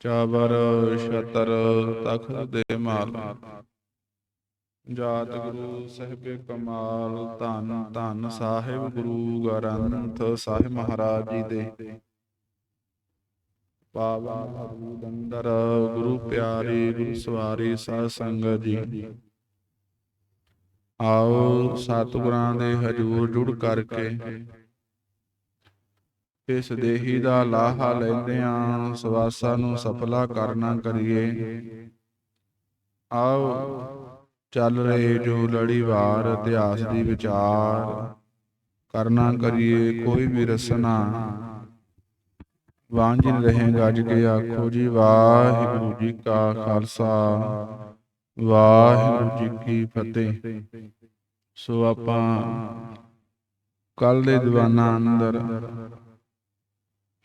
ਚਾਬਰ ਛਤਰ ਤਖਤ ਦੇ ਮਾਲ। ਜਾਤ ਗੁਰੂ ਸਾਹਿਬੇ ਕਮਾਲ, ਧੰਨ ਧੰਨ ਸਾਹਿਬ ਗੁਰੂ ਗ੍ਰੰਥ ਸਾਹਿਬ ਮਹਾਰਾਜ ਜੀ ਦੇ। ਪਾਵਨ ਅਬੂਦ ਅੰਦਰ ਗੁਰੂ ਪਿਆਰੀ, ਗੁਰੂ ਸਵਾਰੀ ਸਾਧ ਸੰਗਤ ਜੀ। ਆਓ ਸਤਿਗੁਰਾਂ ਦੇ ਹਜੂਰ ਜੁੜ ਕਰਕੇ ਇਸ ਦੇਹੀ ਦਾ ਲਾਹਾ ਲੈਂਦਿਆਂ ਸਵਾਸਾਂ ਨੂੰ ਸਫਲਾ ਕਰਨਾ ਕਰੀਏ। ਆਓ ਚੱਲ ਰਹੇ ਜੋ ਲੜੀਵਾਰ ਇਤਿਹਾਸ ਦੀ ਵਿਚਾਰ। ਕਰਨਾ ਕਰੀਏ ਕੋਈ ਵੀ ਰਸਨਾ। ਵਾਂਝਿਨ ਰਹੇ ਗੱਜ ਕੇ ਆਖੋ ਜੀ ਵਾਹਿਗੁਰੂ ਜੀ ਕਾ ਖਾਲਸਾ। ਵਾਹਿਗੁਰੂ ਜੀ ਕੀ ਫਤਿਹ। ਸੋ ਆਪਾਂ ਕੱਲ ਦੇ ਦੀਵਾਨਾਂ ਅੰਦਰ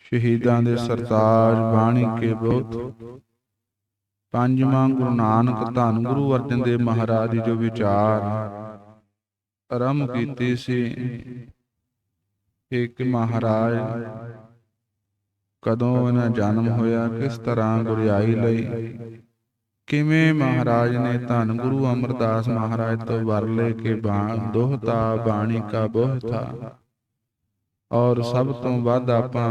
ਸ਼ਹੀਦਾਂ ਦੇ ਸਰਤਾਜ ਬਾਣੀ ਕੇ ਬਹੁਤ ਪੰਜਵਾਂ ਗੁਰੂ ਨਾਨਕ ਧੰਨ ਗੁਰੂ ਅਰਜਨ ਦੇਵ ਮਹਾਰਾਜ ਜੀ ਜੋ ਵਿਚਾਰ ਆਰੰਭ ਕੀਤੀ ਸੀ। ਇੱਕ ਮਹਾਰਾਜ। ਕਦੋਂ ਇਹਨਾਂ ਜਨਮ ਹੋਇਆ ਕਿਸ ਤਰ੍ਹਾਂ ਗੁਰਿਆਈ ਲਈ? ਕਿਵੇਂ ਮਹਾਰਾਜ ਨੇ ਧੰਨ ਗੁਰੂ ਅਮਰਦਾਸ ਮਹਾਰਾਜ ਤੋਂ ਵਰ ਲੈ ਕੇ ਬਾਣ ਦੋਹਤਾ ਬਾਣੀ ਕਾ ਬੋਹਤਾ ਔਰ ਸਭ ਤੋਂ ਵੱਧ ਆਪਾਂ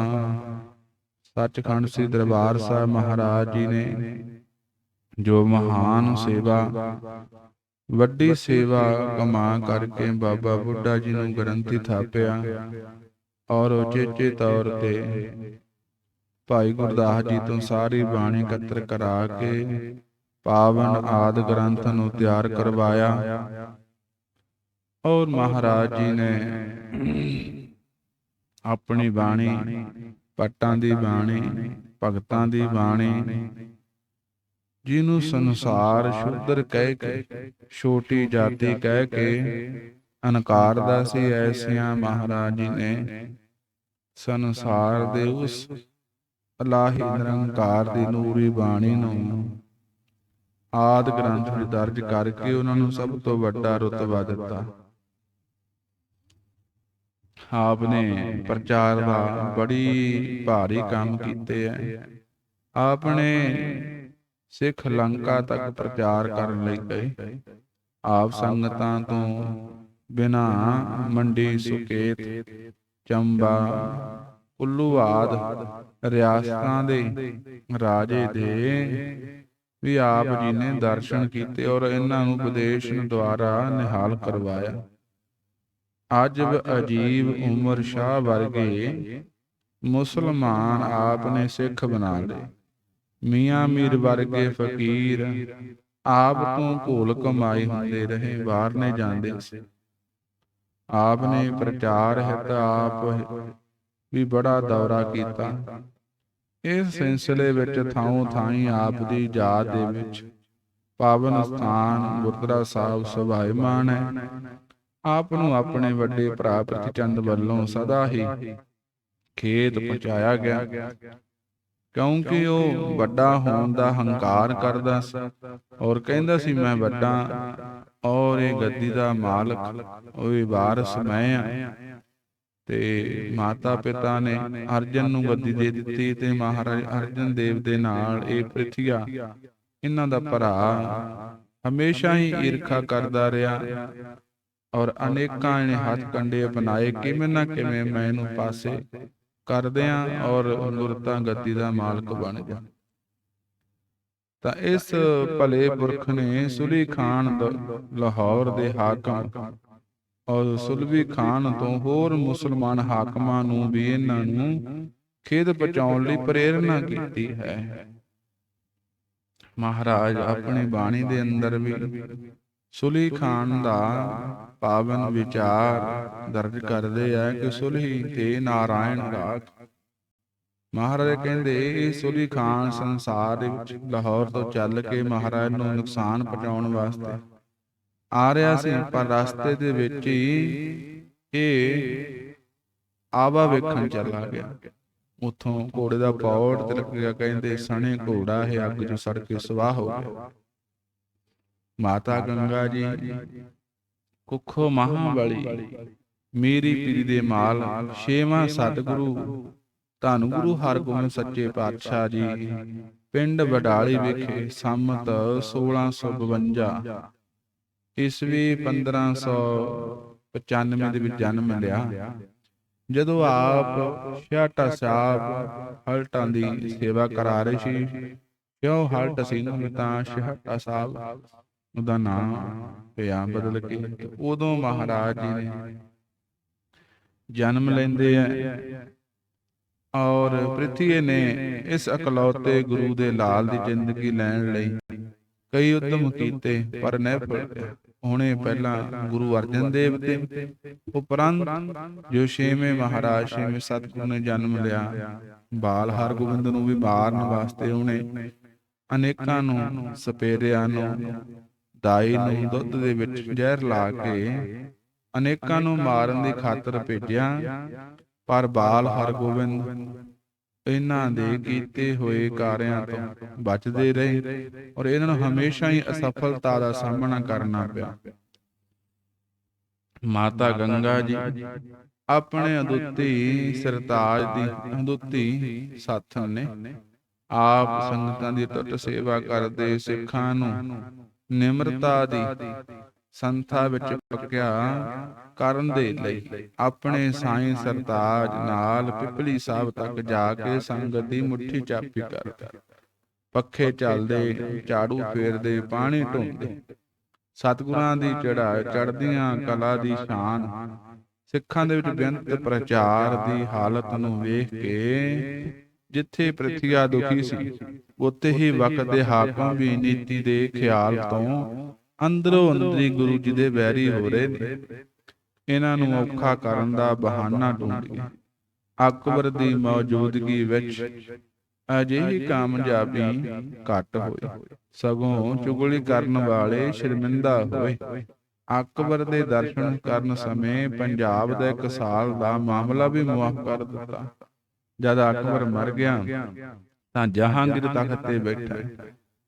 ਸੱਚਖੰਡ ਸ੍ਰੀ ਦਰਬਾਰ ਸਾਹਿਬ ਮਹਾਰਾਜ ਜੀ ਨੇ ਜੋ ਮਹਾਨ ਸੇਵਾ, ਵੱਡੀ ਸੇਵਾ ਕਮਾ ਕਰਕੇ ਬਾਬਾ ਬੁੱਢਾ ਜੀ ਨੂੰ ਗਰੰਟੀ ਥਾਪਿਆ ਔਰ ਉਚੇਚੇ ਤੌਰ ਤੇ ਭਾਈ ਗੁਰਦਾਸ ਜੀ ਤੋਂ ਸਾਰੀ ਬਾਣੀ ਇਕੱਤਰ ਕਰਾ ਕੇ ਪਾਵਨ ਆਦ ਗ੍ਰੰਥ ਨੂੰ ਤਿਆਰ ਕਰਵਾਇਆ ਔਰ ਮਹਾਰਾਜ ਜੀ ਨੇ ਆਪਣੀ ਬਾਣੀ ਪੱਟਾਂ ਦੀ ਬਾਣੀ, ਭਗਤਾਂ ਦੀ ਬਾਣੀ। ਜਿਹਨੂੰ ਸੰਸਾਰ ਸ਼ੁੱਧਰ ਕਹਿ ਕੇ, ਛੋਟੀ ਜਾਤੀ ਕਹਿ ਕੇ ਅਨਕਾਰਦਾ ਸੀ ਐਸਿਆਂ ਮਹਾਰਾਜ ਜੀ ਨੇ, ਸੰਸਾਰ ਦੇ ਉਸ ਅਲਾਹੀ ਨਿਰੰਕਾਰ ਦੀ ਨੂਰੀ ਬਾਣੀ ਨੂੰ ਆਦ ਗ੍ਰੰਥ ਵਿੱਚ ਦਰਜ ਕਰਕੇ ਉਹਨਾਂ ਨੂੰ ਸਭ ਤੋਂ ਵੱਡਾ ਰੁਤਬਾ ਦਿੱਤਾ। ਆਪ ਨੇ ਪ੍ਰਚਾਰ ਦਾ ਬੜੀ ਭਾਰੀ ਕੰਮ ਕੀਤੇ ਹੈ ਆਪਨੇ ਸਿੱਖ ਲੰਕਾ ਤੱਕ ਪ੍ਰਚਾਰ ਕਰਨ ਲਈ ਗਏ। ਆਪ ਸੰਗਤਾਂ ਤੋਂ ਬਿਨਾ ਮੰਡੀ ਸੁਕੇਤ ਚੰਬਾ ਕੁੱਲੂ ਆਦ ਰਿਆਸਤਾਂ ਦੇ ਰਾਜੇ ਦੇ ਵੀ ਆਪ ਜੀ ਨੇ ਦਰਸ਼ਨ ਕੀਤੇ ਔਰ ਇਹਨਾਂ ਨੂੰ ਵਿਦੇਸ਼ ਦੁਆਰਾ ਨਿਹਾਲ ਕਰਵਾਇਆ। ਅੱਜ ਅਜੀਬ ਉਮਰ ਸ਼ਾਹ ਵਰਗੇ ਮੁਸਲਮਾਨ ਆਪ ਨੇ ਸਿੱਖ ਬਣਾ ਲਏ ਮੀਆਂ ਮੀਰ ਵਰਗੇ ਫਕੀਰ ਆਪ ਤੋਂ ਘੋਲ ਕਮਾਈ ਹੁੰਦੇ ਰਹੇ ਬਾਹਰ ਨੇ ਜਾਂਦੇ ਸੀ। ਆਪ ਨੇ ਪ੍ਰਚਾਰ ਹਿਤ ਆਪ ਵੀ ਬੜਾ ਦੌਰਾ ਕੀਤਾ। ਇਸ ਸਿਲਸਿਲੇ ਵਿੱਚ ਥਾਂ ਥਾਈ ਆਪ ਦੀ ਯਾਦ ਦੇ ਵਿੱਚ ਪਾਵਨ ਸਥਾਨ ਗੁਰਦੁਆਰਾ ਸਾਹਿਬ ਸੁਭਾਇਮਾਨ ਹੈ। ਆਪ ਨੂੰ ਆਪਣੇ ਵੱਡੇ ਭਰਾ ਪ੍ਰਤੀਚੰਦ ਵੱਲੋਂ ਸਦਾ ਹੀ ਖੇਤ ਪਹੁੰਚਾਇਆ ਗਿਆ। ਕਿਉਂਕਿ ਉਹ ਵੱਡਾ ਹੋਣ ਦਾ ਹੰਕਾਰ ਕਰਦਾ ਸੀ। ਔਰ ਕਹਿੰਦਾ ਸੀ ਮੈਂ ਵੱਡਾ ਔਰ ਇਹ ਗੱਦੀ ਦਾ ਮਾਲਕ ਉਹ ਵੀ ਵਾਰਸ ਮੈਂ ਆ। ਤੇ ਮਾਤਾ ਪਿਤਾ ਨੇ ਅਰਜਨ ਨੂੰ ਗੱਦੀ ਦੇ ਦਿੱਤੀ ਤੇ ਮਹਾਰਾਜ ਅਰਜਨ ਦੇਵ ਦੇ ਨਾਲ ਇਹ ਪ੍ਰਿਥਿਆ ਇਹਨਾਂ ਦਾ ਭਰਾ ਹਮੇਸ਼ਾ ਹੀ ਈਰਖਾ ਕਰਦਾ ਰਿਹਾ। ਔਰ ਅਨੇਕਾਂ ਨੇ ਹੱਥ ਕੰਡੇ ਅਪਣਾਏ ਕਿਵੇਂ ਨਾ ਕਿਵੇਂ ਮੈਂ ਇਹਨੂੰ ਪਾਸੇ ਕਰਦਿਆਂ ਔਰ ਗੁਰਤਾ ਗੱਦੀ ਦਾ ਮਾਲਕ ਬਣ ਜਾ। ਤਾਂ ਇਸ ਭਲੇ ਪੁਰਖ ਨੇ ਸੁਲੀ ਖਾਨ ਲਾਹੌਰ ਦੇ ਹਾਕਮ ਔਰ ਸੁਲਵੀ ਖਾਨ ਤੋਂ ਹੋਰ ਮੁਸਲਮਾਨ ਹਾਕਮਾਂ ਨੂੰ ਵੀ ਇਹਨਾਂ ਨੂੰ ਖੇਦ ਪਹੁੰਚਾਉਣ ਲਈ ਪ੍ਰੇਰਣਾ ਕੀਤੀ ਹੈ। ਮਹਾਰਾਜ ਆਪਣੀ ਬਾਣੀ ਦੇ ਅੰਦਰ ਵੀ ਸੁਲੀ ਖਾਨ ਦਾ ਪਾਵਨ ਵਿਚਾਰ ਦਰਜ ਕਰਦੇ ਆ ਕਿ ਸੁਲਹੀ ਤੇ ਨਾਰਾਇਣ ਰਾਗ ਮਹਾਰਾਜ ਕਹਿੰਦੇ ਇਹ ਸੁਲੀ ਖਾਨ ਸੰਸਾਰ ਦੇ ਵਿੱਚ ਲਾਹੌਰ ਤੋਂ ਚੱਲ ਕੇ ਮਹਾਰਾਜ ਨੂੰ ਨੁਕਸਾਨ ਪਹੁੰਚਾਉਣ ਵਾਸਤੇ ਆ ਰਿਹਾ ਸੀ ਪਰ ਰਸਤੇ ਦੇ ਵਿੱਚ ਹੀ ਇਹ ਆਵਾ ਵੇਖਣ ਚੱਲਾ ਗਿਆ। ਉਥੋਂ ਘੋੜੇ ਦਾ ਪੌੜ ਤੇ ਲੱਗ ਗਿਆ ਕਹਿੰਦੇ ਸਣੇ ਘੋੜਾ ਹੈ ਅੱਗ ਜੋ ਸੜ ਕੇ ਸਵਾਹ ਹੋ ਗਿਆ। ਮਾਤਾ ਗੰਗਾ ਜੀ ਕੁੱਖੋ ਮਹਾਬਲੀ। ਮੇਰੀ ਪੀਰੀ ਦੇ ਮਾਲ ਛੇਵਾਂ ਸਤਿਗੁਰੂ। ਧੰਨ ਗੁਰੂ ਹਰਗੋਬਿੰਦ ਸੱਚੇ ਪਾਤਸ਼ਾਹ ਜੀ। ਪਿੰਡ ਵਡਾਲੀ ਵਿਖੇ ਸੰਮਤ 1652 ਈਸਵੀ 1595 ਦੇ ਵਿੱਚ ਜਨਮ ਲਿਆ। ਜਦੋਂ ਆਪ ਛਿਆਟਾ ਸਾਹਿਬ ਹਲਟਾਂ ਦੀ ਸੇਵਾ ਕਰਾ ਰਹੇ ਸੀ। ਕਿਉਂ ਹਲਟ ਸੀ ਨਾ ਤਾਂ ਛਿਆਟਾ ਸਾਹਿਬ ਉਹਦਾ ਨਾਮ ਪਿਆ ਬਦਲ ਕੇ ਉਦੋਂ ਮਹਾਰਾਜ ਜੀ ਨੇ ਜਨਮ ਲੈਂਦੇ ਆ ਔਰ ਪ੍ਰਿਥਵੀ ਨੇ ਇਸ ਇਕਲੌਤੇ ਗੁਰੂ ਦੇ ਲਾਲ ਦੀ ਜ਼ਿੰਦਗੀ ਲੈਣ ਲਈ ਕਈ ਉਦਮ ਕੀਤੇ ਪਰ ਨਿਰਫਲ ਹੁਣੇ ਪਹਿਲਾਂ ਗੁਰੂ ਅਰਜਨ ਦੇਵ ਤੇ ਉਪਰੰਤ ਜੋ ਛੇਵੇਂ ਮਹਾਰਾਜ ਛੇਵੇਂ ਸਤਿਗੁਰੂ ਨੇ ਜਨਮ ਲਿਆ। ਬਾਲ ਹਰਗੋਬਿੰਦ ਨੂੰ ਵੀ ਮਾਰਨ ਵਾਸਤੇ ਉਹਨੇ ਅਨੇਕਾਂ ਨੂੰ ਸਪੇਰਿਆਂ ਨੂੰ ਦਾਈ ਨੂੰ ਦੁੱਧ ਦੇ ਵਿੱਚ ਜ਼ਹਿਰ ਲਾ ਕੇ ਅਨੇਕਾਂ ਨੂੰ ਮਾਰਨ ਦੀ ਖਾਤਰ ਭੇਜਿਆ। ਪਰ ਬਾਲ ਹਰਗੋਬਿੰਦ ਇਹਨਾਂ ਦੇ ਕੀਤੇ ਹੋਏ ਕਾਰਿਆਂ ਤੋਂ ਬਚਦੇ ਰਹੇ ਔਰ ਇਹਨਾਂ ਨੂੰ ਹਮੇਸ਼ਾ ਹੀ ਅਸਫਲਤਾ ਦਾ ਸਾਹਮਣਾ ਕਰਨਾ ਪਿਆ। ਮਾਤਾ ਗੰਗਾ ਜੀ ਆਪਣੇ ਅਦੁੱਤੀ ਸਰਤਾਜ ਦੀ ਅਦੁੱਤੀ ਸਾਥਣ ਨੇ। ਆਪ ਸੰਗਤਾਂ ਦੀ ਟੁੱਟ ਸੇਵਾ ਕਰਦੇ ਸਿੱਖਾਂ ਨੂੰ। ਨਿਮਰਤਾ ਦੀ ਸੰਥਾ ਵਿੱਚ ਪੱਕਿਆ ਕਰਨ ਦੇ ਲਈ ਆਪਣੇ ਸਾਈਂ ਸਰਤਾਜ ਨਾਲ ਪਿਪਲੀ ਸਾਹਿਬ ਤੱਕ ਜਾ ਕੇ ਸੰਗਤ ਦੀ ਮੁੱਠੀ ਚਾਪੀ ਕਰਦੇ ਪੱਖੇ ਚੱਲਦੇ ਝਾੜੂ ਫੇਰਦੇ ਪਾਣੀ ਢੋਂਦੇ ਸਤਿਗੁਰਾਂ ਦੀ ਚੜਾ ਚੜਦੀਆਂ ਕਲਾ ਦੀ ਸ਼ਾਨ। ਸਿੱਖਾਂ ਦੇ ਵਿੱਚ ਬੇਅੰਤ ਪ੍ਰਚਾਰ ਦੀ ਹਾਲਤ ਨੂੰ ਵੇਖ ਕੇ ਜਿੱਥੇ ਪ੍ਰਥਿਆ ਦੁਖੀ ਸੀ ਉੱਥੇ ਹੀ ਵਕਤ ਦੇ ਹਾਕਮ ਵੀ ਨੀਤੀ ਦੇ ਖਿਆਲ ਤੋਂ ਅੰਦਰੋਂ ਅੰਦਰੀ ਗੁਰੂ ਜੀ ਦੇ ਵੈਰੀ ਹੋ ਰਹੇ ਨੇ। ਇਹਨਾਂ ਨੂੰ ਔਖਾ ਕਰਨ ਦਾ ਬਹਾਨਾ ਢੂੰਢੀਏ ਅਕਬਰ ਦੀ ਮੌਜੂਦਗੀ ਵਿੱਚ ਅਜਿਹੀ ਕਾਮਯਾਬੀ ਘੱਟ ਹੋਈ। ਸਗੋਂ ਚੁਗਲੀ ਕਰਨ ਵਾਲੇ ਸ਼ਰਮਿੰਦਾ ਹੋਏ। ਅਕਬਰ ਦੇ ਦਰਸ਼ਨ ਕਰਨ ਸਮੇਂ ਪੰਜਾਬ ਦਾ ਇੱਕ ਸਾਲ ਦਾ ਮਾਮਲਾ ਵੀ ਮੁਆਫ ਕਰ ਦਿੱਤਾ। ਜਦ ਅਕਬਰ ਮਰ ਗਿਆ ਤਾਂ ਜਹਾਂਗੀਰ ਤਖਤ ਤੇ ਬੈਠਾ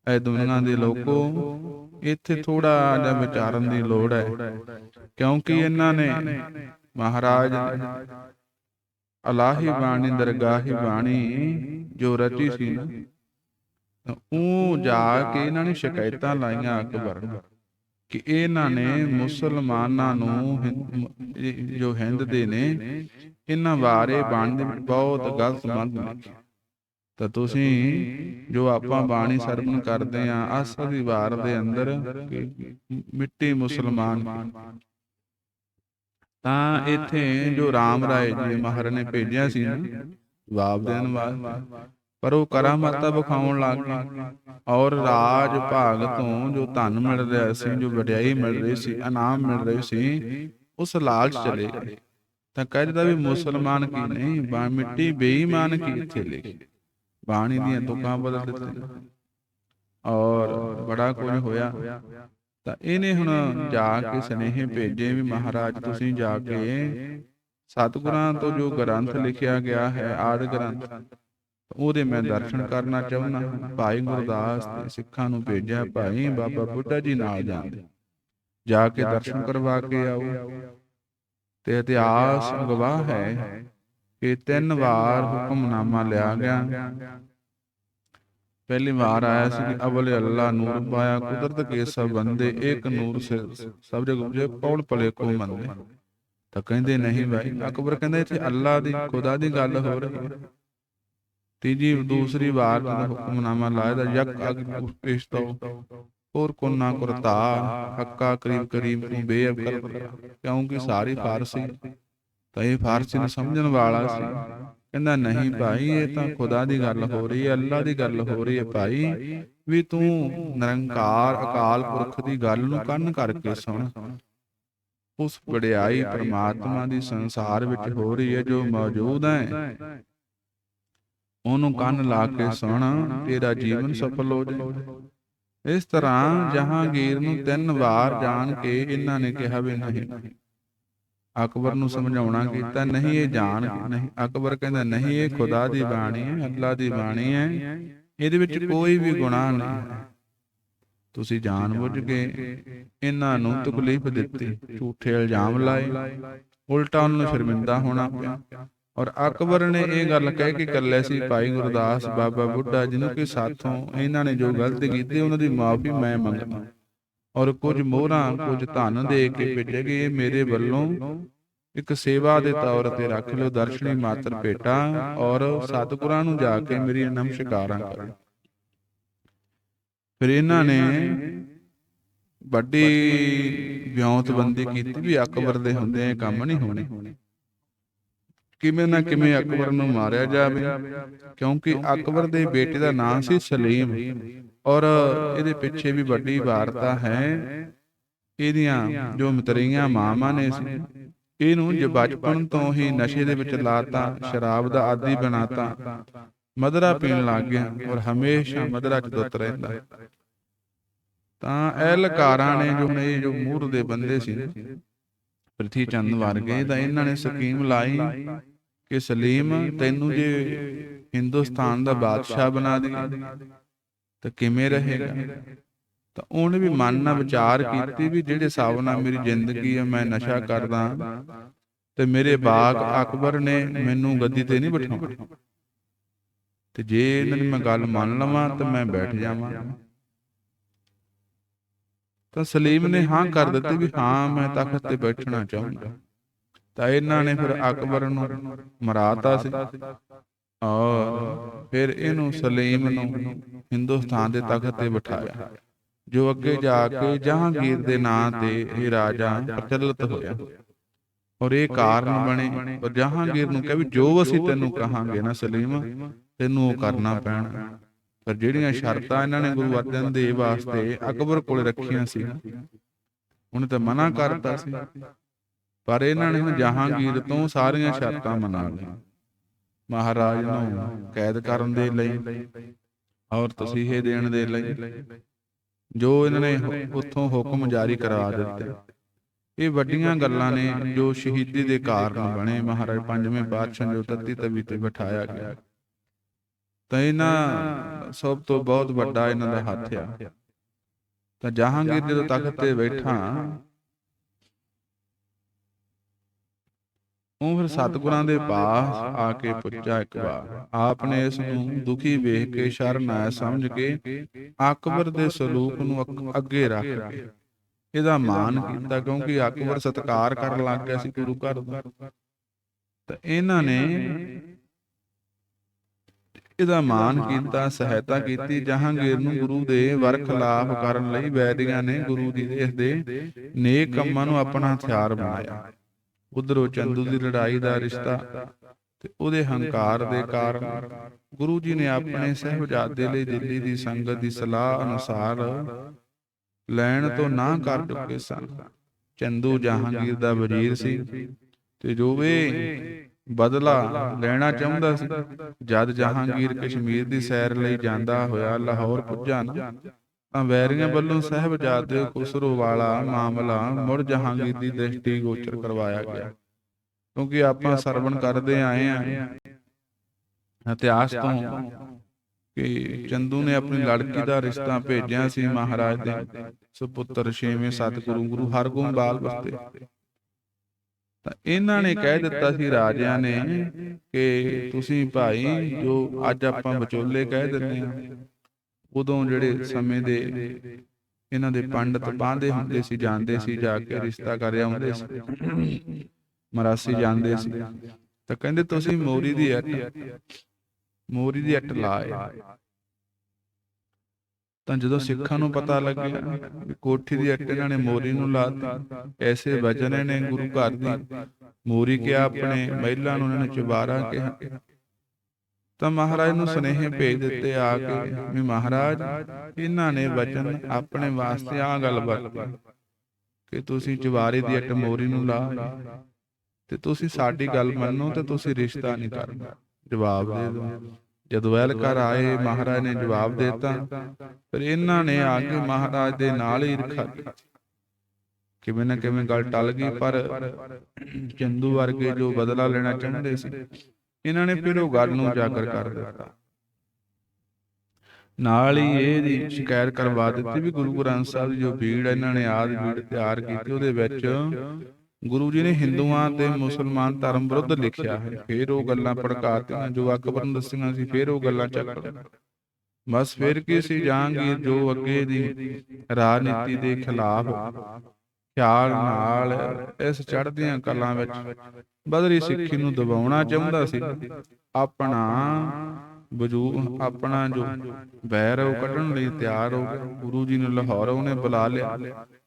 ਐ ਦੁਨੀਆ ਦੇ ਲੋਕੋ ਇੱਥੇ ਥੋੜਾ ਜਿਹਾ ਵਿਚਾਰਨ ਦੀ ਲੋੜ ਹੈ। ਕਿਉਂਕਿ ਇਹਨਾਂ ਨੇ ਮਹਾਰਾਜ ਅਲਾਹੀ ਬਾਣੀ ਦਰਗਾਹੀ ਬਾਣੀ ਜੋ ਰਚੀ ਸੀ ਨਾ ਉਹ ਜਾ ਕੇ ਇਹਨਾਂ ਨੇ ਸ਼ਿਕਾਇਤਾਂ ਲਾਈਆਂ ਅਕਬਰ ਨੂੰ ਕਿ ਇਹਨਾਂ ਨੇ ਮੁਸਲਮਾਨਾਂ ਨੂੰ ਜੋ ਹਿੰਦ ਦੇ ਨੇ ਇਹਨਾਂ ਬਾਰੇ ਬਾਣੀ ਦੇ ਵਿੱਚ ਬਹੁਤ ਗਲਤ ਮੰਨ ਲਿਖੀ ਤਾਂ ਤੁਸੀਂ ਜੋ ਆਪਾਂ ਬਾਣੀ ਸਰਵਣ ਕਰਦੇ ਆ ਆਸਾ ਦੀ ਵਾਰ ਦੇ ਅੰਦਰ ਕਿ ਮਿੱਟੀ ਮੁਸਲਮਾਨ। ਤਾਂ ਇੱਥੇ ਜੋ ਰਾਮ ਰਾਏ ਜੀ ਮਹਾਰਾਜ ਨੇ ਭੇਜਿਆ ਸੀ ਨਾ ਜਵਾਬ ਦੇਣ ਵਾਸਤੇ ਪਰ ਉਹ ਕਰਾਮਾਤਾ ਵਿਖਾਉਣ ਲੱਗ ਗਏ ਔਰ ਰਾਜ ਭਾਗ ਤੋਂ ਜੋ ਧਨ ਮਿਲ ਰਿਹਾ ਸੀ ਜੋ ਵਡਿਆਈ ਮਿਲ ਰਹੀ ਸੀ ਇਨਾਮ ਮਿਲ ਰਹੇ ਸੀ ਉਸ ਲਾਲਚ ਚਲੇ। ਗਏ ਤਾਂ ਕਹਿੰਦਾ ਵੀ ਮੁਸਲਮਾਨ ਕੀ ਨਹੀਂ ਬਾ ਮਿੱਟੀ ਬੇਈਮਾਨ ਕੀ ਇੱਥੇ ਲਿਖੀ ਬਾਣੀ ਦੀਆਂ ਤੁਕਾਂ ਬਦਲ ਦਿੱਤੀਆਂ। ਔਰ ਬੜਾ ਕੁਝ ਹੋਇਆ। ਤਾਂ ਇਹਨੇ ਹੁਣ ਜਾ ਕੇ ਸਨੇਹ ਭੇਜੇ ਵੀ ਮਹਾਰਾਜ ਤੁਸੀਂ ਜਾ ਕੇ ਸਤਿਗੁਰਾਂ ਤੋਂ ਜੋ ਗ੍ਰੰਥ ਲਿਖਿਆ ਗਿਆ ਹੈ ਆਦ ਗ੍ਰੰਥ। ਉਹਦੇ ਮੈਂ ਦਰਸ਼ਨ ਕਰਨਾ ਚਾਹੁੰਦਾ। ਹਾਂ। ਭਾਈ ਗੁਰਦਾਸ ਤੇ ਸਿੱਖਾਂ ਨੂੰ ਭੇਜਿਆ ਭਾਈ ਬਾਬਾ ਬੁੱਢਾ ਜੀ ਨਾਲ ਜਾਂਦੇ। ਜਾ ਕੇ ਦਰਸ਼ਨ ਕਰਵਾ ਕੇ ਆਓ। ਤੇ ਇਤਿਹਾਸ ਗਵਾਹ ਹੈ ਕਿ ਤਿੰਨ ਵਾਰ ਹੁਕਮਨਾਮਾ ਲਿਆ ਗਿਆ। ਪਹਿਲੀ ਵਾਰ ਆਇਆ ਸੀ ਕਿ ਅਵਲ ਅੱਲਾ ਨੂਰ ਪਾਇਆ ਕੁਦਰਤ ਕੇ ਸਭ ਬੰਦੇ ਇੱਕ ਨੂਰ ਸੇ ਸਭ ਜਗ ਉਪਜੇ ਕੌਣ ਭਲੇ ਕੋ ਮੰਦੇ। ਤਾਂ ਕਹਿੰਦੇ ਨਹੀਂ ਭਾਈ ਅਕਬਰ ਕਹਿੰਦਾ ਇੱਥੇ ਅੱਲਾ ਦੀ ਖੁਦਾ ਦੀ ਗੱਲ ਹੋ ਰਹੀ ਹੈ। ਤੀਜੀ ਦੂਸਰੀ ਵਾਰ ਜਦੋਂ ਹੁਕਮਨਾਮਾ ਲਾਇਆ ਤਾਂ ਯਕ ਅਗ ਪੇਸ਼ ਤੋ ਹੋਰ ਕੋ ਨਾ ਕਰਤਾ ਹੱਕਾ ਕਰੀਬ ਕਰੀਬ ਤੂੰ ਬੇਅਬ ਕਰ। ਕਿਉਂਕਿ ਸਾਰੀ ਫਾਰਸੀ ਤਾਂ ਇਹ ਫਾਰਸੀ ਨੂੰ ਸਮਝਣ ਵਾਲਾ ਸੀ। ਕਹਿੰਦਾ ਨਹੀਂ ਭਾਈ ਇਹ ਤਾਂ ਖੁਦਾ ਦੀ ਗੱਲ ਹੋ ਰਹੀ ਹੈ ਅੱਲਾ ਦੀ ਗੱਲ ਹੋ ਰਹੀ ਹੈ ਭਾਈ। ਵੀ ਤੂੰ ਨਿਰੰਕਾਰ ਅਕਾਲ ਪੁਰਖ ਦੀ ਗੱਲ ਨੂੰ ਕੰਨ ਕਰਕੇ ਸੁਣ। ਉਸ ਵਡਿਆਈ ਪ੍ਰਮਾਤਮਾ ਦੀ ਸੰਸਾਰ ਵਿੱਚ ਹੋ ਰਹੀ ਹੈ ਜੋ ਮੌਜੂਦ ਹੈ। ਉਹਨੂੰ ਕੰਨ ਲਾ ਕੇ ਸੁਣ ਤੇਰਾ ਜੀਵਨ ਸਫਲ ਹੋ ਜਾਏ। ਇਸ ਤਰ੍ਹਾਂ ਜਹਾਂਗੀਰ ਨੂੰ ਤਿੰਨ ਵਾਰ ਜਾਣ ਕੇ ਇਹਨਾਂ ਨੇ ਕਿਹਾ ਵੀ ਨਹੀਂ। ਅਕਬਰ ਨੂੰ ਸਮਝਾਉਣਾ ਕੀਤਾ ਨਹੀਂ ਇਹ ਜਾਣ ਨਹੀਂ। ਅਕਬਰ ਕਹਿੰਦਾ ਨਹੀਂ ਇਹ ਖੁਦਾ ਦੀ ਬਾਣੀ ਹੈ ਅੱਲਾ ਦੀ ਬਾਣੀ ਹੈ। ਇਹਦੇ ਵਿੱਚ ਕੋਈ ਵੀ ਗੁਨਾਹ ਨਹੀਂ ਤੁਸੀਂ ਜਾਣਬੁੱਝ ਕੇ ਇਹਨਾਂ ਨੂੰ ਤਕਲੀਫ ਦਿੱਤੀ ਝੂਠੇ ਇਲਜ਼ਾਮ ਲਾਏ। ਉਲਟਾ ਉਹਨਾਂ ਨੂੰ ਸ਼ਰਮਿੰਦਾ ਹੋਣਾ ਪਿਆ। ਔਰ ਅਕਬਰ ਨੇ ਇਹ ਗੱਲ ਕਹਿ ਕੇ ਕੱਲੇ ਸੀ ਭਾਈ ਗੁਰਦਾਸ ਬਾਬਾ ਬੁੱਢਾ ਜਿਹਨੂੰ ਕਿ ਸਾਥੋਂ ਇਹਨਾਂ ਨੇ ਜੋ ਗਲਤੀ ਕੀਤੀ ਉਹਨਾਂ ਦੀ ਮਾਫੀ ਮੈਂ ਮੰਗਦਾ ਔਰ ਕੁਝ ਮੋਹਰਾਂ ਕੁਝ ਧਨ ਦੇ ਕੇ ਭੇਜੇਗੇ ਮੇਰੇ ਵੱਲੋਂ ਇੱਕ ਸੇਵਾ ਦੇ ਤੌਰ ਤੇ ਰੱਖ ਲਿਓ ਦਰਸ਼ਨੀ ਮਾਤਰ ਭੇਟਾ ਔਰ ਸਤਿਗੁਰਾਂ ਨੂੰ ਜਾ ਕੇ ਮੇਰੀ ਨਮਸਕਾਰਾਂ ਕਰੋ ਫਿਰ ਇਹਨਾਂ ਨੇ ਵੱਡੀ ਵਿਉਂਤਬੰਦੀ ਕੀਤੀ ਵੀ ਅਕਬਰ ਦੇ ਹੁੰਦੇ ਕੰਮ ਨਹੀਂ ਹੋਣੇ। ਕਿਵੇਂ ਨਾ ਕਿਵੇਂ ਅਕਬਰ ਨੂੰ ਮਾਰਿਆ ਜਾਵੇ। ਕਿਉਂਕਿ ਅਕਬਰ ਦੇ ਬੇਟੇ ਦਾ ਨਾਮ ਸੀ ਸਲੀਮ। ਔਰ ਇਹਦੇ ਪਿੱਛੇ ਵੀ ਵੱਡੀ ਵਾਰਤਾ ਹੈ। ਇਹਦੀਆਂ ਜੋ ਮਤਰੀਆਂ ਮਾਵਾਂ ਨੇ ਸੀ ਇਹਨੂੰ ਜੇ ਬਚਪਨ ਤੋਂ ਹੀ ਨਸ਼ੇ ਦੇ ਵਿੱਚ ਲਾਤਾ ਸ਼ਰਾਬ ਦਾ ਆਦੀ ਬਣਾਤਾ। ਮਦਰਾ ਪੀਣ ਲੱਗ ਗਿਆ ਔਰ ਹਮੇਸ਼ਾ ਮਦਰਾ ਚ ਦੁੱਤ ਰਹਿੰਦਾ। ਤਾਂ ਐਲਕਾਰਾਂ ਨੇ ਜੋ ਨੇ ਜੋ ਮੂਰ ਦੇ ਬੰਦੇ ਸੀ ਪ੍ਰਿਥੀ ਚੰਦ ਵਰਗੇ ਤਾਂ ਇਹਨਾਂ ਨੇ ਸਕੀਮ ਲਾਈ ਕਿ ਸਲੀਮ ਤੈਨੂੰ ਜੇ ਹਿੰਦੁਸਤਾਨ ਦਾ ਬਾਦਸ਼ਾਹ ਬਣਾ ਦੇ ਤਾਂ ਕਿਵੇਂ ਰਹੇਗਾ? ਤਾਂ ਉਹਨੇ ਵੀ ਮਨ ਨਾਲ ਵਿਚਾਰ ਕੀਤੀ ਵੀ ਜਿਹੜੇ ਹਿਸਾਬ ਨਾਲ ਮੇਰੀ ਜ਼ਿੰਦਗੀ ਹੈ ਮੈਂ ਨਸ਼ਾ ਕਰਦਾ ਤੇ ਮੇਰੇ ਬਾਗ ਅਕਬਰ ਨੇ ਮੈਨੂੰ ਗੱਦੀ ਤੇ ਨਹੀਂ ਬਿਠਾਉਣਾ। ਤੇ ਜੇ ਇਹਨਾਂ ਦੀ ਮੈਂ ਗੱਲ ਮੰਨ ਲਵਾਂ ਤਾਂ ਮੈਂ ਬੈਠ ਜਾਵਾਂ। ਤਾਂ ਸਲੀਮ ਨੇ ਹਾਂ ਕਰ ਦਿੱਤੀ ਵੀ ਹਾਂ ਮੈਂ ਤਖਤ ਤੇ ਬੈਠਣਾ ਚਾਹੁੰਦਾ। ਤਾਂ ਇਹਨਾਂ ਨੇ ਫਿਰ ਅਕਬਰ ਨੂੰ ਮਰਾਤਾ ਸੀ। ਔਰ ਫਿਰ ਇਹਨੂੰ ਸਲੀਮ ਨੂੰ ਹਿੰਦੁਸਤਾਨ ਦੇ ਤਖਤ ਤੇ ਬਿਠਾਇਆ। ਜੋ ਅੱਗੇ ਜਾ ਕੇ ਜਹਾਂਗੀਰ ਦੇ ਨਾਂ ਤੇ ਇਹ ਰਾਜਾ ਪ੍ਰਚਲਿਤ ਹੋਇਆ। ਔਰ ਇਹ ਕਾਰਨ ਬਣੇ। ਔਰ ਜਹਾਂਗੀਰ ਨੂੰ ਕਹੇ ਵੀ ਜੋ ਅਸੀਂ ਤੈਨੂੰ ਕਹਾਂਗੇ ਨਾ ਸਲੀਮ ਤੈਨੂੰ ਉਹ ਕਰਨਾ ਪੈਣਾ। ਪਰ ਜਿਹੜੀਆਂ ਸ਼ਰਤਾਂ ਇਹਨਾਂ ਨੇ ਗੁਰੂ ਅਰਜਨ ਦੇਵ ਵਾਸਤੇ ਅਕਬਰ ਕੋਲ ਰੱਖੀਆਂ ਸੀ। ਉਹਨੇ ਤਾਂ ਮਨਾ ਕਰਤਾ ਸੀ। ਪਰ ਇਹਨਾਂ ਨੇ ਜਹਾਂਗੀਰ ਤੋਂ ਸਾਰੀਆਂ ਸ਼ਰਤਾਂ ਮਨਾ ਲਈਆਂ। ਮਹਾਰਾਜ ਨੂੰ ਕੈਦ ਕਰਨ ਦੇ ਲਈ ਔਰ ਤਸੀਹੇ ਦੇਣ ਦੇ ਲਈ ਜੋ ਇਹਨਾਂ ਨੇ ਉੱਥੋਂ ਹੁਕਮ ਜਾਰੀ ਕਰਵਾ ਦਿੱਤੇ। ਇਹ ਵੱਡੀਆਂ ਗੱਲਾਂ ਨੇ ਜੋ ਸ਼ਹੀਦੀ ਦੇ ਕਾਰਨ ਬਣੇ। ਮਹਾਰਾਜ ਪੰਜਵੇਂ ਪਾਤਸ਼ਾਹ ਜੋ ਤੱਤੀ ਤਵੀ ਤੇ ਬਿਠਾਇਆ ਗਿਆ। ਤਾਂ ਇਹਨਾਂ ਸਭ ਤੋਂ ਬਹੁਤ ਵੱਡਾ ਇਹਨਾਂ ਦਾ ਹੱਥ ਆ। ਤਾਂ ਜਹਾਂਗੀਰ ਜਦੋਂ ਤਖਤ ਤੇ ਬੈਠਾ ਉਹ ਫਿਰ ਸਤਿਗੁਰਾਂ ਦੇ ਪਾਸ ਆ ਕੇ ਪੁੱਛਿਆ ਇੱਕ ਵਾਰ। ਆਪ ਨੇ ਇਸ ਨੂੰ ਦੁਖੀ ਵੇਖ ਕੇ ਸ਼ਰਨ ਆਇਆ ਸਮਝ ਕੇ ਅਕਬਰ ਦੇ ਸਲੂਕ ਨੂੰ ਅੱਗ- ਰੱਖ ਕੇ ਇਹਦਾ ਮਾਨ ਕੀਤਾ ਕਿਉਂਕਿ ਅਕਬਰ ਸਤਕਾਰ ਕਰਨ ਲੱਗ ਗਿਆ ਸੀ ਗੁਰੂ ਘਰ ਦਾ ਤਾਂ। ਇਹਨਾਂ ਨੇ ਇਹਦਾ ਮਾਨ ਕੀਤਾ ਸਹਾਇਤਾ ਕੀਤੀ ਜਹਾਂਗੀਰ ਨੂੰ ਗੁਰੂ ਦੇ ਵਰਖਲਾਫ ਕਰਨ ਲਈ ਵੈਦੀਆਂ ਨੇ ਗੁਰੂ ਦੀ ਦੇਸ਼ ਦੇ ਨੇਕ ਕੰਮਾਂ ਨੂੰ ਆਪਣਾ ਹਥਿਆਰ ਬਣਾਇਆ। ਉਧਰੋਂ ਚੰਦੂ ਦੀ ਲੜਾਈ ਦਾ ਰਿਸ਼ਤਾ ਤੇ ਉਹਦੇ ਹੰਕਾਰ ਦੇ ਕਾਰਨ ਗੁਰੂ ਜੀ ਨੇ ਆਪਣੇ ਸਹਿਬਜ਼ਾਦੇ ਲਈ ਦਿੱਲੀ ਦੀ ਸੰਗਤ ਦੀ ਸਲਾਹ ਅਨੁਸਾਰ ਲੈਣ ਤੋਂ ਨਾ ਕਰ ਚੁੱਕੇ ਸਨ। ਚੰਦੂ ਜਹਾਂਗੀਰ ਦਾ ਵਜ਼ੀਰ ਸੀ ਤੇ ਜੋ ਵੀ ਬਦਲਾ ਲੈਣਾ ਚਾਹੁੰਦਾ ਸੀ। ਜਦ ਜਹਾਂਗੀਰ ਕਸ਼ਮੀਰ ਦੀ ਸੈਰ ਲਈ ਜਾਂਦਾ ਹੋਇਆ ਲਾਹੌਰ ਪੁੱਜਾ ਨਾ। ਤਾਂ ਵੈਰੀਆਂ ਵੱਲੋਂ ਸਹਿਬਜ਼ਾਦੇ ਖੁਸਰੋ ਵਾਲਾ ਮਾਮਲਾ ਮੁੜ ਜਹਾਂਗੀਰ ਦੀ ਦ੍ਰਿਸ਼ਟੀ ਗੋਚਰ ਕਰਵਾਇਆ ਗਿਆ। ਕਿਉਂਕਿ ਆਪਾਂ ਸਰਵਣ ਕਰਦੇ ਆਏ ਆ ਇਤਿਹਾਸ ਤੋਂ ਕਿ ਚੰਦੂ ਨੇ ਆਪਣੀ ਲੜਕੀ ਦਾ ਰਿਸ਼ਤਾ ਭੇਜਿਆ ਸੀ ਮਹਾਰਾਜ ਦੇ। ਸੁਪੁੱਤਰ ਛੇਵੇਂ ਸਤਿਗੁਰੂ ਗੁਰੂ ਹਰਗੋਬਿੰਦ ਵਾਸਤੇ ਤਾਂ ਇਹਨਾਂ ਨੇ ਕਹਿ ਦਿੱਤਾ ਸੀ ਰਾਜਿਆਂ ਨੇ ਕਿ ਤੁਸੀਂ ਭਾਈ ਜੋ ਅੱਜ ਆਪਾਂ ਵਿਚੋਲੇ ਕਹਿ ਦਿੰਦੇ ਆ ਉਦੋਂ ਜਿਹੜੇ ਸਮੇਂ ਦੇ ਇਹਨਾਂ ਦੇ ਪੰਡਤ ਬਾਂਦੇ ਹੁੰਦੇ ਸੀ ਜਾਂਦੇ ਸੀ ਜਾ ਕੇ ਰਿਸ਼ਤਾ ਕਰ ਆਉਂਦੇ ਸੀ। ਮਰਾਸੀ ਜਾਂਦੇ ਸੀ। ਤਾਂ ਕਹਿੰਦੇ ਤੁਸੀਂ ਮੋਰੀ ਦੀ ਅੱਟ ਮੋਰੀ ਦੀ ਅੱਟ ਲਾਏ ਤਾਂ ਜਦੋਂ ਸਿੱਖਾਂ ਨੂੰ ਪਤਾ ਲੱਗਿਆ ਵੀ ਕੋਠੀ ਦੀ ਅੱਟ ਇਹਨਾਂ ਨੇ ਮੋਰੀ ਨੂੰ ਲਾਤੀ ਐਸੇ ਵਜਨ ਨੇ ਗੁਰੂ ਘਰ ਦੀ ਮੋਰੀ ਕਿਹਾ ਆਪਣੇ ਮਹਿਲਾ ਨੂੰ ਇਹਨਾਂ ਨੇ ਚੁਬਾਰਾ ਕਿਹਾ। ਤਾਂ ਮਹਾਰਾਜ ਨੂੰ ਸੁਨੇਹੇ ਭੇਜ ਦਿੱਤੇ ਆ ਕੇ ਵੀ ਮਹਾਰਾਜ ਇਹਨਾਂ ਨੇ ਵਚਨ ਆਪਣੇ ਵਾਸਤੇ ਆ ਗੱਲ ਵਰਤੀ ਕਿ ਤੁਸੀਂ ਚੁਬਾਰੇ ਦੀ ਅੱਟ ਮੋਰੀ ਨੂੰ ਲਾ ਤੇ ਤੁਸੀਂ ਸਾਡੀ ਗੱਲ ਮੰਨੋ ਤੇ ਤੁਸੀਂ ਰਿਸ਼ਤਾ ਨਹੀਂ ਕਰਨਾ। ਜਵਾਬ ਦੇ ਦਿਓ। ਜਦੋਂ ਐਲਕਾਰ ਆਏ ਮਹਾਰਾਜ ਨੇ ਜਵਾਬ ਦਿੱਤਾ ਫਿਰ ਇਹਨਾਂ ਨੇ ਆ ਕੇ ਮਹਾਰਾਜ ਦੇ ਨਾਲ ਹੀ ਰਖਾ ਕਿਵੇਂ ਨਾ ਕਿਵੇਂ ਗੱਲ ਟਲ ਗਈ ਪਰ ਚੰਦੂ ਵਰਗੇ ਜੋ ਬਦਲਾ ਲੈਣਾ ਚਾਹੁੰਦੇ ਸੀ ਇਹਨਾਂ ਨੇ ਫਿਰ ਉਹ ਗੱਲ ਨੂੰ ਉਜਾਗਰ ਕਰ ਦਿੱਤਾ ਨਾਲ ਹੀ ਇਹ ਦੀ ਸ਼ਿਕਾਇਤ ਕਰਵਾ ਦਿੱਤੀ ਵੀ ਗੁਰੂ ਗ੍ਰੰਥ ਸਾਹਿਬ ਦੀ ਜੋ ਭੀੜ ਇਹਨਾਂ ਨੇ ਆਦ ਭੀੜ ਤਿਆਰ ਕੀਤੀ ਉਹਦੇ ਵਿੱਚ। ਗੁਰੂ ਜੀ ਨੇ ਹਿੰਦੂਆਂ ਤੇ ਮੁਸਲਮਾਨ ਧਰਮ ਵਿਰੁੱਧ ਲਿਖਿਆ ਹੈ। ਫਿਰ ਉਹ ਗੱਲਾਂ ਭੜਕਾਤੀਆਂ ਜੋ ਅਕਬਰ ਨੂੰ ਦੱਸੀਆਂ ਸੀ ਫਿਰ ਉਹ ਗੱਲਾਂ ਚੱਕ। ਬਸ ਫਿਰ ਕੀ ਸੀ ਜਹਾਂਗੀਰ ਜੋ ਅੱਗੇ ਦੀ ਰਾਜਨੀਤੀ ਦੇ ਖਿਲਾਫ ਖਿਆਲ ਨਾਲ ਇਸ ਚੜ੍ਹਦੀਆਂ ਕਲਾਂ ਵਿੱਚ ਬਦਰੀ ਸਿੱਖੀ ਨੂੰ ਦਬਾਉਣਾ ਚਾਹੁੰਦਾ ਸੀ। ਆਪਣਾ ਵਜੂ ਆਪਣਾ ਜੋ ਹੈ ਉਹ ਕੱਢਣ ਲਈ ਤਿਆਰ ਹੋ ਗੁਰੂ ਜੀ ਨੇ ਲਾਹੌਰ ਉਹਨੇ ਬੁਲਾ ਲਿਆ।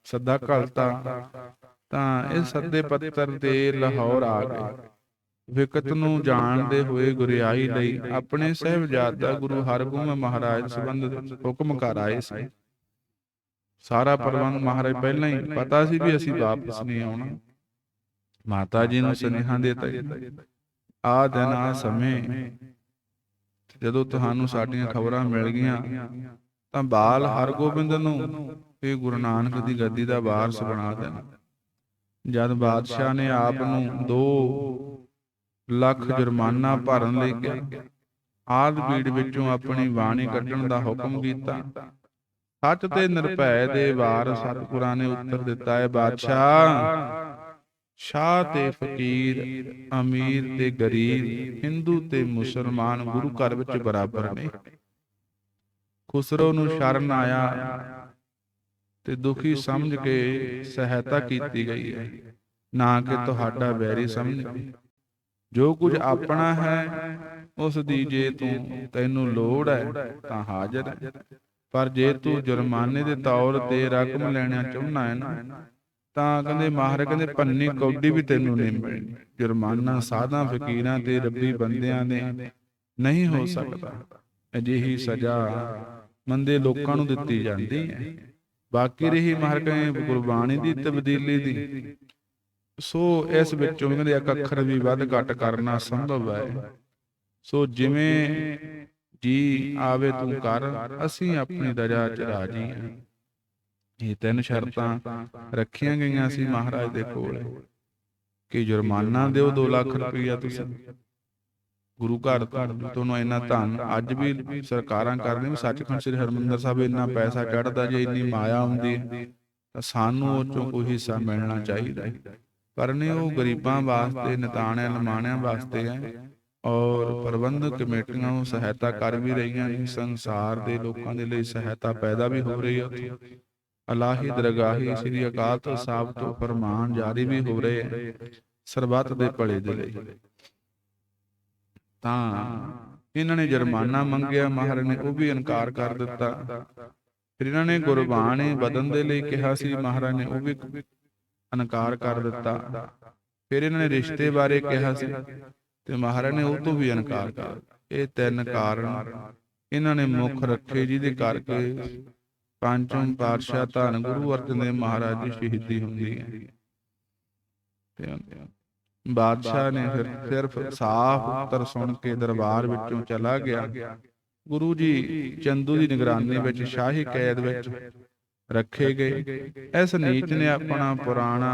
ਸੱਦਾ ਘਲਤਾ। ਤਾਂ ਇਹ ਸੱਦੇ ਪੱਤਰ ਤੇ ਲਾਹੌਰ ਆ ਗਏ। ਵਿਕਤ ਨੂੰ ਜਾਣਦੇ ਹੋਏ ਗੁਰਿਆਈ ਲਈ ਆਪਣੇ ਸਹਿਬਜ਼ਾਦਾ ਗੁਰੂ ਹਰਗੋਬਿੰਦ ਮਹਾਰਾਜ ਸੰਬੰਧ ਹੁਕਮ ਕਰ ਆਏ ਸੀ। ਸਾਰਾ ਪ੍ਰਬੰਧ ਮਹਾਰਾਜ ਪਹਿਲਾਂ ਹੀ ਪਤਾ ਸੀ ਵੀ ਅਸੀਂ ਵਾਪਸ ਨਹੀਂ ਆਉਣਾ। ਮਾਤਾ ਜੀ ਨੂੰ ਸੁਨੇਹਾ ਦਿੱਤਾ। ਆ ਦਿਨ ਆ ਸਮੇਂ ਜਦੋਂ ਤੁਹਾਨੂੰ ਸਾਡੀਆਂ ਖਬਰਾਂ ਮਿਲ ਗਈਆਂ ਤਾਂ ਬਾਲ ਹਰਗੋਬਿੰਦ ਨੂੰ ਇਹ ਗੁਰੂ ਨਾਨਕ ਦੀ ਗੱਦੀ ਦਾ ਵਾਰਸ ਬਣਾ ਦੇਣਾ। ਜਦ ਬਾਦਸ਼ਾਹ ਨੇ ਆਪ ਨੂੰ 2 ਲੱਖ ਜੁਰਮਾਨਾ ਭਰਨ ਲਈ ਕਿਹਾ ਆਦ ਬੀੜ ਵਿੱਚੋਂ ਆਪਣੀ ਬਾਣੀ ਕੱਢਣ ਦਾ ਹੁਕਮ ਕੀਤਾ। ਸੱਚ ਤੇ ਨਿਰਭੈ ਦੇ ਵਾਰ ਸਤਿਗੁਰਾਂ ਨੇ ਉੱਤਰ ਦਿੱਤਾ ਹੈ ਬਾਦਸ਼ਾਹ ਸ਼ਾਹ ਤੇ ਫਕੀਰ ਅਮੀਰ ਤੇ ਗਰੀਬ ਹਿੰਦੂ ਤੇ ਮੁਸਲਮਾਨ ਗੁਰੂ ਘਰ ਵਿੱਚ ਬਰਾਬਰ ਨੇ। ਖੁਸਰੋ ਨੂੰ ਸ਼ਰਨ ਆਇਆ। ਤੇ ਦੁਖੀ ਸਮਝ ਕੇ ਸਹਾਇਤਾ ਕੀਤੀ ਗਈ ਹੈ। ਨਾ ਕਿ ਤੁਹਾਡਾ ਵੈਰੀ ਸਮਝ ਕੇ। ਜੋ ਕੁਝ ਆਪਣਾ ਹੈ ਉਸ ਦੀ ਜੇ ਤੂੰ ਤੈਨੂੰ ਲੋੜ ਹੈ ਤਾਂ ਹਾਜ਼ਰ ਹੈ। ਪਰ ਜੇ ਤੂੰ ਜੁਰਮਾਨੇ ਦੇ ਤੌਰ ਤੇ ਰਕਮ ਲੈਣਾ ਚਾਹੁੰਦਾ ਹੈ ਨਾ ਤਾਂ ਕਹਿੰਦੇ ਮਹਾਰਾਜ ਕਹਿੰਦੇ ਪੰਨੀ ਕੌਡੀ ਵੀ ਤੈਨੂੰ ਨਹੀਂ ਮਿਲਣੀ ਜੁਰਮਾਨਾ ਸਾਧਾਂ ਫਕੀਰਾਂ ਤੇ ਰੱਬੀ ਬੰਦਿਆਂ ਨੇ ਨਹੀਂ ਹੋ ਸਕਦਾ। ਅਜਿਹੀ ਸਜ਼ਾ ਮੰਦੇ ਲੋਕਾਂ ਨੂੰ ਦਿੱਤੀ ਜਾਂਦੀ ਹੈ। ਬਾਕੀ ਰਹੀ ਮਹਾਰਾਜ ਕਹਿੰਦੇ ਗੁਰਬਾਣੀ ਦੀ ਤਬਦੀਲੀ ਦੀ। ਸੋ ਇਸ ਵਿੱਚੋਂ ਕਹਿੰਦੇ ਇੱਕ ਅੱਖਰ ਵੀ ਵੱਧ ਘੱਟ ਕਰਨਾ ਸੰਭਵ ਹੈ। ਸੋ ਜਿਵੇਂ ਜੀ ਆਵੇ ਤੂੰ ਕਰ ਅਸੀਂ ਆਪਣੀ ਦਰਿਆ ਚ ਰਾਜੀ ਹਾਂ। ਇਹ ਤਿੰਨ ਸ਼ਰਤਾਂ ਰੱਖੀਆਂ ਗਈਆਂ ਸੀ ਮਹਾਰਾਜ ਦੇ ਕੋਲ ਕਿ ਜੁਰਮਾਨਾ ਦਿਓ 2 ਲੱਖ ਰੁਪਈਆ ਤੁਸੀਂ। ਗੁਰੂ ਘਰ ਤੁਹਾਨੂੰ ਇੰਨਾ ਧਨ। ਅੱਜ ਵੀ ਸਰਕਾਰਾਂ ਕਰਦੇ ਨੇ ਸੱਚਖੰਡ ਸ੍ਰੀ ਹਰਮੰਦਰ ਸਾਹਿਬ ਇੰਨਾ ਪੈਸਾ ਚੜਦਾ ਜੇ ਇੰਨੀ ਮਾਇਆ ਹੁੰਦੀ ਤਾਂ ਸਾਨੂੰ ਉਹ ਚੋਂ ਕੋਈ ਹਿੱਸਾ ਮਿਲਣਾ ਚਾਹੀਦਾ ਹੈ। ਪਰ ਨਹੀਂ, ਉਹ ਗਰੀਬਾਂ ਵਾਸਤੇ, ਨਿਤਾਣਿਆਂ ਲਮਾਣਿਆਂ ਵਾਸਤੇ ਹੈ। ਔਰ ਪ੍ਰਬੰਧਕ ਕਮੇਟੀਆਂ ਨੂੰ ਸਹਾਇਤਾ ਕਰ ਵੀ ਰਹੀਆਂ ਨੇ। ਸੰਸਾਰ ਦੇ ਲੋਕਾਂ ਦੇ ਲਈ ਸਹਾਇਤਾ ਪੈਦਾ ਵੀ ਹੋ ਰਹੀ ਹੈ ਅਲਾਹੀ ਦਰਗਾਹੀ ਸ੍ਰੀ ਅਕਾਲ ਤਖਤ ਸਾਹਿਬ ਤੋਂ ਫਰਮਾਨ ਜਾਰੀ ਵੀ ਹੋ ਰਹੇ ਹੈ। ਸਰਬੱਤ ਦੇ ਭਲੇ ਦੇ ਲਈ। ਤਾਂ ਇਹਨਾਂ ਨੇ ਜੁਰਮਾਨਾ ਮੰਗਿਆ, ਮਹਾਰਾਜ ਨੇ ਉਹ ਵੀ ਇਨਕਾਰ ਕਰ ਦਿੱਤਾ। ਫਿਰ ਇਹਨਾਂ ਨੇ ਗੁਰਬਾਣੀ ਬਦਨ ਦੇ ਲਈ ਕਿਹਾ ਸੀ, ਮਹਾਰਾਜ ਨੇ ਉਹ ਵੀ ਇਨਕਾਰ ਕਰ ਦਿੱਤਾ। ਫਿਰ ਇਹਨਾਂ ਨੇ ਰਿਸ਼ਤੇ ਬਾਰੇ ਕਿਹਾ ਸੀ ਤੇ ਮਹਾਰਾਜ ਨੇ ਉਹ ਤੋਂ ਵੀ ਇਨਕਾਰ ਕਰ ਇਹ ਤਿੰਨ ਕਾਰਨ ਇਹਨਾਂ ਨੇ ਮੁੱਖ ਰੱਖੇ ਜਿਹਦੇ ਕਰਕੇ ਪੰਚਮ ਪਾਤਸ਼ਾਹ ਧੰਨ ਗੁਰੂ ਅਰਜਨ ਦੇਵ ਮਹਾਰਾਜ ਦੀ ਸ਼ਹੀਦੀ ਹੁੰਦੀ ਹੈ। ਤੇ ਬਾਦਸ਼ਾਹ ਨੇ ਫਿਰ ਸਿਰਫ ਸਾਫ਼ ਉੱਤਰ ਸੁਣ ਕੇ ਦਰਬਾਰ ਵਿੱਚੋਂ ਚਲਾ ਗਿਆ। ਗੁਰੂ ਜੀ ਚੰਦੂ ਦੀ ਨਿਗਰਾਨੀ ਵਿੱਚ ਸ਼ਾਹੀ ਕੈਦ ਵਿੱਚ ਰੱਖੇ ਗਏ। ਇਸ ਨੀਚ ਨੇ ਆਪਣਾ ਪੁਰਾਣਾ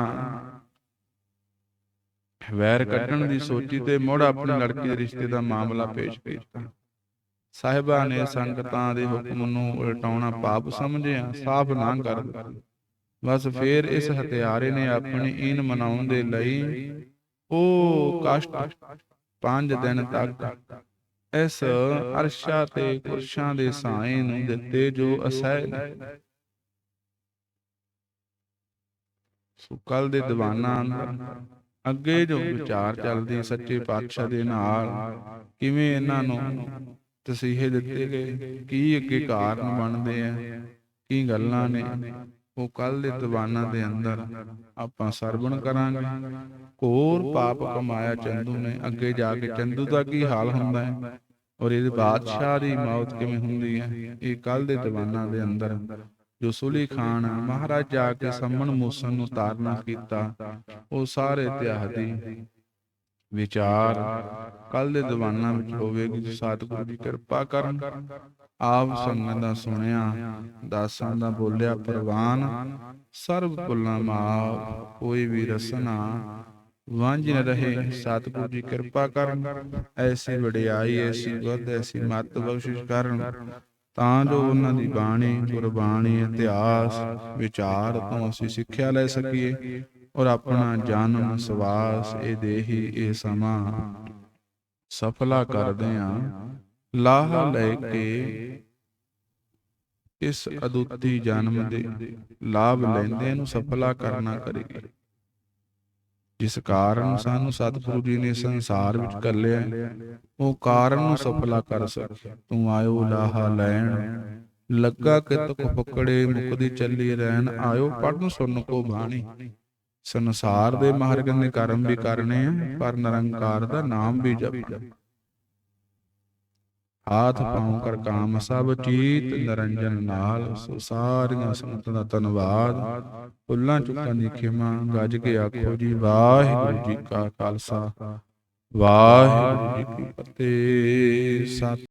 ਵੈਰ ਕੱਢਣ ਦੀ ਸੋਚੀ ਤੇ ਮੁੜ ਆਪਣੀ ਲੜਕੀ ਦੇ ਰਿਸ਼ਤੇ ਦਾ ਮਾਮਲਾ ਪੇਸ਼ ਕੀਤਾ। ਸਾਹਿਬਾਂ ਨੇ ਸੰਗਤਾਂ ਦੇ ਹੁਕਮ ਨੂੰ ਉਲਟਾਉਣਾ ਪਾਪ ਸਮਝਿਆ, ਸਾਫ਼ ਨਾ ਕਰ ਦਿੱਤਾ। ਬਸ ਫੇਰ ਇਸ ਹਥਿਆਰੇ ਨੇ ਆਪਣੀ ਈਨ ਮਨਾਉਣ ਦੇ ਲਈ ਉਹ ਕਸ਼ਟ ਪੰਜ ਦਿਨ ਤੱਕ। ਇਸ ਅਰਸ਼ਾ ਤੇ ਕੁਰਸ਼ਾਂ ਦੇ ਸਾਏ ਨੂੰ ਦਿੱਤੇ ਜੋ ਅਸਹਿ ਨੇ। ਸੋ ਕੱਲ ਦੇ ਦੀਵਾਨਾਂ ਅੱਗੇ ਜੋ ਵਿਚਾਰ ਚੱਲਦੇ ਸੱਚੇ ਪਾਤਸ਼ਾਹ ਦੇ ਨਾਲ ਕਿਵੇਂ ਇਹਨਾਂ ਨੂੰ ਤਸੀਹੇ ਦਿੱਤੇ ਗਏ ਕੀ ਅੱਗੇ ਕਾਰਨ ਬਣਦੇ ਆ ਕੀ ਗੱਲਾਂ ਨੇ। ਉਹ ਕੱਲ ਦੇ ਦੀਵਾਨਾਂ ਦੇ ਅੰਦਰ ਆਪਾਂ ਸਰਵਣ ਕਰਾਂਗੇ। ਕੋਰ ਪਾਪ ਕਮਾਇਆ ਚੰਦੂ ਨੇ। ਅੱਗੇ ਜਾ ਕੇ ਚੰਦੂ ਦਾ ਕੀ ਹਾਲ ਹੁੰਦਾ ਹੈ? ਔਰ ਇਹਦੇ ਬਾਦਸ਼ਾਹ ਦੀ ਮੌਤ ਕਿਵੇਂ ਹੁੰਦੀ ਹੈ? ਇਹ ਕੱਲ ਦੇ ਦੀਵਾਨਾਂ ਦੇ ਅੰਦਰ ਜੋ ਸੁਲੀ ਖਾਨ ਮਹਾਰਾਜ ਜਾ ਕੇ ਸੰਮਣ ਮੂਸਨ ਨੂੰ ਤਾਰਨਾ ਕੀਤਾ। ਉਹ ਸਾਰੇ ਇਤਿਹਾਸ ਦੀ ਵਿਚਾਰ ਕੱਲ ਦੇ ਦੀਵਾਨਾਂ ਵਿੱਚ ਹੋਵੇਗੀ ਜੀ ਸਤਿਗੁਰੂ ਦੀ ਕਿਰਪਾ ਕਰਨ। ਆਪ ਸੰਗਤ ਦਾ ਸੁਣਿਆ ਦਾਸਾਂ ਦਾ ਬੋਲਿਆ ਪ੍ਰਵਾਨ ਸਰਬ ਭੁੱਲਾਂ ਮਾਫ ਕੋਈ ਵੀ ਰਸਨਾ। ਵਾਂਝ ਨ ਰਹੇ ਸਤਿਗੁਰੂ ਜੀ ਕਿਰਪਾ ਕਰਨ। ਐਸੀ ਵਡਿਆਈ ਐਸੀ ਬੁੱਧ ਐਸੀ ਮਤ ਬਖਸ਼ਿਸ਼ ਕਰਨ। ਤਾਂ ਜੋ ਉਹਨਾਂ ਦੀ ਬਾਣੀ ਗੁਰਬਾਣੀ ਇਤਿਹਾਸ ਵਿਚਾਰ ਤੋਂ ਅਸੀਂ ਸਿੱਖਿਆ ਲੈ ਸਕੀਏ ਔਰ ਆਪਣਾ ਜਨਮ ਸਵਾਸ ਇਹ ਦੇਹੀ ਇਹ ਸਮਾਂ ਸਫਲਾ ਕਰਦੇ ਆ ਲਾਹ ਲੈ ਕੇ ਇਸ ਅਦੁੱਤੀ ਜਨਮ ਦੇ ਲਾਭ ਲੈਂਦੇ ਨੂੰ ਸਫਲਾ ਕਰਨਾ ਕਰੇਗੀ ਜਿਸ ਕਾਰਨ ਸਾਨੂੰ ਸਤਿਗੁਰੂ ਜੀ ਨੇ ਸੰਸਾਰ ਵਿੱਚ ਕੱਲਿਆ। ਉਹ ਕਾਰਨ ਨੂੰ ਸਫਲਾ ਕਰ ਸਕੇ। ਤੂੰ ਆਇਓ ਲਾਹਾ ਲੈਣ। ਲੱਗਾ ਕਿ ਤਕ ਪਕੜੇ ਮੁਕਦੀ ਚੱਲੀ ਰਹਿਣ। ਆਇਓ ਪੜਨ ਸੁਣ ਕੋ ਬਾਣੀ। ਸੰਸਾਰ ਦੇ ਮਾਰਗ ਦੇ ਕਰਮ ਵੀ ਕਰਨੇ ਆ ਪਰ ਨਿਰੰਕਾਰ ਦਾ ਨਾਮ ਵੀ ਜਪਣਾ। ਹਾਥ ਪਾਉ ਕਰ ਕਾਮ ਸਭ ਚੀਤ ਨਰੰਜਨ ਨਾਲ। ਸੋ ਸਾਰੀਆਂ ਸੰਗਤਾਂ ਦਾ ਧੰਨਵਾਦ। ਭੁੱਲਾਂ ਚੁੱਕਾਂ ਦੀ ਖਿਮਾ। ਗੱਜ ਕੇ ਆਖੋ ਜੀ ਵਾਹਿਗੁਰੂ ਜੀ ਕਾ ਖਾਲਸਾ। ਵਾਹਿਗੁਰੂ ਜੀ ਕੀ ਫਤਿਹ। ਸਤਿ